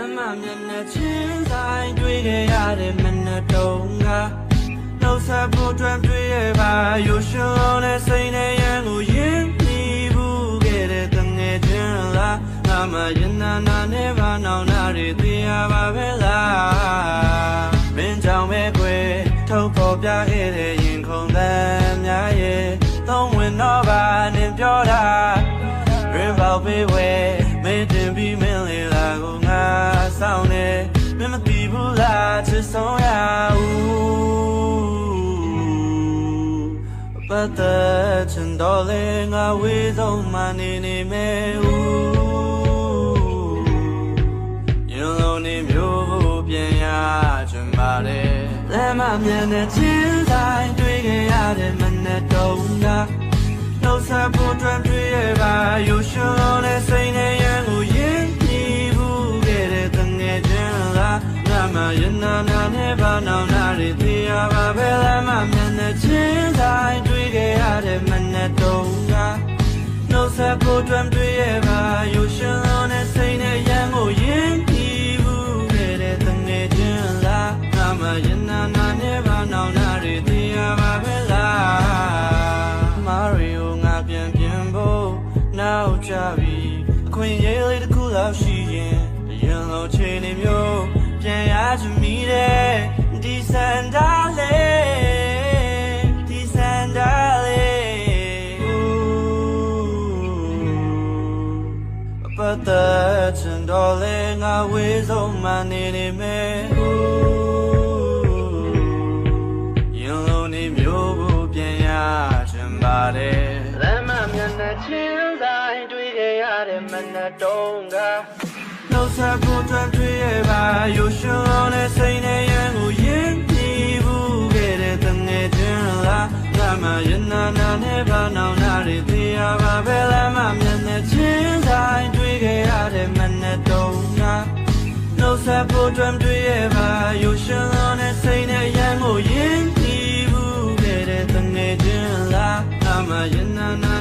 မ်းမမျက်နှာချင်းဆိုင်တွေ့ခဲ့ရတဲ့မနက်တုံးကနှုတ်ဆက်ဖို့အတွက်တွေ့ရပါရိုးရှင်းလုံးနဲ့စိတ်နဲ့ရန်ကိုရင်းပြီးဘူးခဲ့တဲ့တငယ်ချင်းလားငါမှရင်နာနာနဲ့ပါနောင်နာတွေသိရပါပဲလားမင်းကြောင့်ပဲခွေထုတ်ပေါ်ပြခဲ့တဲ့ရင်ခုန်သမ်းများရဲ့သုံးဝင်တော့ပါနဲ့ပြောတာရင် ပတ်သက်ချင်တော့လေငါဝေးဆုံးမနေနေမယ်ဦးရင်လုံးနေမျိုးကိုပြန်ရချင်ပါတယ်လက်မမြန်တဲ့ချင်းတိုင်းတွေ့ခဲ့ရတဲ့မနဲ့တုံးကနှုတ်ဆက်ဖို့အတွက်တွေ့ရပါရိုးရှင်းလုံးနဲ့စိတ်နဲ့ရန်ကိုရင်းပြီးဘူးခဲ့တဲ့တငယ်ချင်းလားငါမှရင်နာနာနဲ့ပါနောင်နာတွေသိရပါပဲလားမမျက်နှာချင်းတိုင်း တွေ့ခဲ့ရတဲ့မနဲ့တုံးကနှုတ်ဆက်ဖို့အတွက်တွေ့ရပါရိုးရှင်းလုံးနဲ့စိတ်နဲ့ရန်ကိုရင်းပြီးဘူးခဲ့တဲ့တငယ်ချင်းလားငါမှရင်နာနာနဲ့ပါနောင်နာတွေသိရပါပဲလားမာရီယိုငါပြန်ပြန်ဖို့နောက်ကြပြီအခွင့်အရေးလေးတစ်ခုလောက်ရှိရင်အရင်လိုချေနေမျိုးပြန်ရချင်မိတ ပတ်သက်ချင်တော့လေငါဝေးဆုံးမှနေနေမယ်ရင်လုံးနေမျိုးကိုပြန်ရချင်ပါတယ်လမ်းမမျက်နှာချင်းဆိုင်တွေ့ခဲ့ရတဲ့မနက်တုံးကနှုတ်ဆက်ဖို့အတွက်တွေ့ရပါရိုးရှင်းလုံးနဲ့စိတ်နဲ့ရန်ကိုရင်းပြီးဘူးခဲ့တဲ့တငယ်ချင်းလားငါမှရင်နာနာနဲ့ပါနောင်နာတွေသိရပါပဲလမ်းမမျက်နှာချင်းဆိုင် ဆက်ဖို့အတွက်တွေ့ရပါရိုးရှင်းလုံးနဲ့စိတ်နဲ့ရန်ကိုရင်းပြီးဘူးခဲ့တဲ့တငယ်ချင်းလားအမရင်နာနာ